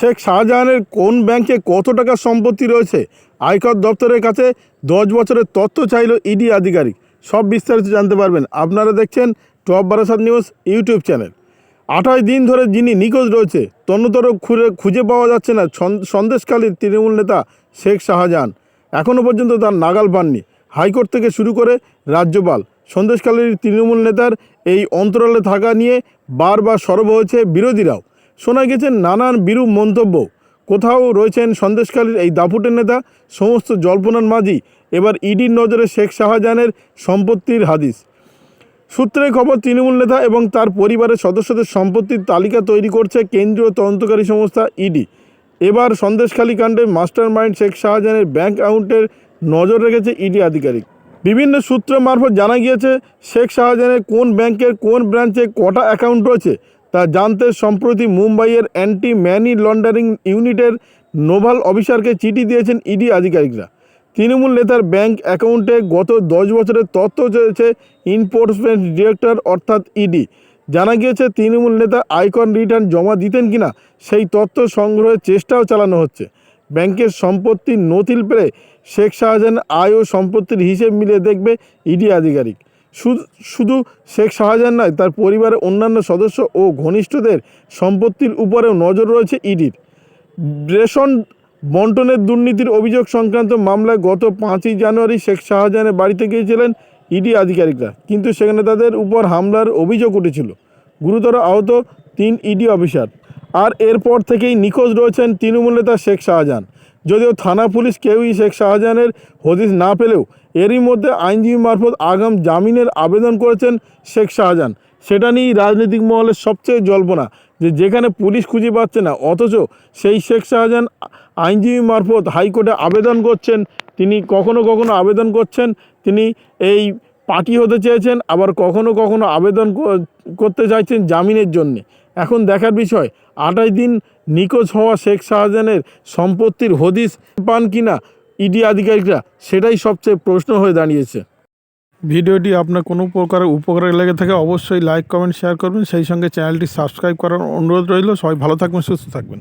শেখ শাহজাহানের কোন ব্যাংকে কত টাকা সম্পত্তি রয়েছে? আয়কর দপ্তরের কাছে দশ বছরের তথ্য চাইল ইডি আধিকারিক। সব বিস্তারিত জানতে পারবেন। আপনারা দেখছেন top Barasat news YouTube channel. আঠাশ দিন ধরে যিনি নিখোঁজ রয়েছে, তন্নতর খুঁজে খুঁজে পাওয়া যাচ্ছে না সন- সন্দেশকালীর তৃণমূল নেতা শেখ শাহজাহান। এখনও পর্যন্ত তার নাগাল পাননি। হাইকোর্ট থেকে শুরু করে রাজ্যপাল। সন্দেশকালীর তৃণমূল নেতার এই অন্তরালে থাকা নিয়ে বারবার সরব হয়েছে বিরোধীরাও। শোনা গেছে নানান বিরূপ মন্তব্য। কোথাও রয়েছেন সন্দেশকালীর এই দাপুটের নেতা, সমস্ত জল্পনার মাঝি। এবার ইডির নজরে শেখ শাহজাহানের সম্পত্তির হাদিস। সূত্রের খবর, তৃণমূল নেতা এবং তার পরিবারের সদস্যদের সম্পত্তির তালিকা তৈরি করছে কেন্দ্রীয় তদন্তকারী সংস্থা ইডি। এবার সন্দেশখালী কাণ্ডে মাস্টার মাইন্ড শেখ শাহজাহানের ব্যাংক অ্যাকাউন্টের নজর রেখেছে ইডি আধিকারিক। বিভিন্ন সূত্র মারফত জানা গিয়েছে, শেখ শাহজাহানের কোন ব্যাংকের কোন ব্রাঞ্চে কটা অ্যাকাউন্ট রয়েছে তা জানতে সম্প্রতি মুম্বাইয়ের অ্যান্টি ম্যানি লন্ডারিং ইউনিটের নোভাল অফিসারকে চিঠি দিয়েছেন ইডি আধিকারিকরা। তৃণমূল নেতার ব্যাংক অ্যাকাউন্টে গত দশ বছরের তথ্য চেয়েছে ইনফোর্সমেন্ট ডিরেক্টর অর্থাৎ ইডি। জানা গিয়েছে, তৃণমূল নেতা আয়কর রিটার্ন জমা দিতেন কিনা সেই তথ্য সংগ্রহের চেষ্টাও চালানো হচ্ছে। ব্যাংকের সম্পত্তির নথিল পেলে শেখ শাহজাহান আয় ও সম্পত্তির হিসেব মিলিয়ে দেখবে ইডি আধিকারিক। শুধু শেখ শাহজাহান নয়, তার পরিবারের অন্যান্য সদস্য ও ঘনিষ্ঠদের সম্পত্তির উপরেও নজর রয়েছে ইডির। রেশন বন্টনের দুর্নীতির অভিযোগ সংক্রান্ত মামলায় গত পাঁচই জানুয়ারি শেখ শাহজাহানের বাড়িতে গিয়েছিলেন ইডি আধিকারিকরা। কিন্তু সেখানে তাদের উপর হামলার অভিযোগ উঠেছিল। গুরুতর আহত তিন ইডি অফিসার। আর এরপর থেকেই নিখোঁজ রয়েছেন তৃণমূল নেতা শেখ শাহজাহান। যদিও থানা পুলিশ কেউই শেখ শাহজাহানের হদিস না পেলেও এরই মধ্যে আইনজীবী মারফত আগাম জামিনের আবেদন করেছেন শেখ শাহজাহান। সেটা নিয়েই রাজনৈতিক মহলের সবচেয়ে জল্পনা যে যেখানে পুলিশ খুঁজে পাচ্ছে না, অথচ সেই শেখ শাহজাহান আইনজীবী মারফত হাইকোর্টে আবেদন করছেন। তিনি কখনো কখনো আবেদন করছেন। তিনি এই পার্টি হতে চেয়েছেন, আবার কখনো কখনো আবেদন করতে চাইছেন জামিনের জন্যে। এখন দেখার বিষয়, আঠাশ দিন নিখোঁজ হওয়া শেখ শাহজাহানের সম্পত্তির হদিস পান কিনা ইডি আধিকারিকরা সেটাই সবচেয়ে প্রশ্ন হয়ে দাঁড়িয়েছে। ভিডিওটি আপনার কোনো প্রকার উপকারে লেগে থাকে অবশ্যই লাইক, কমেন্ট, শেয়ার করবেন। সেই সঙ্গে চ্যানেলটি সাবস্ক্রাইব করার অনুরোধ রইল। সবাই ভালো থাকবেন, সুস্থ থাকবেন।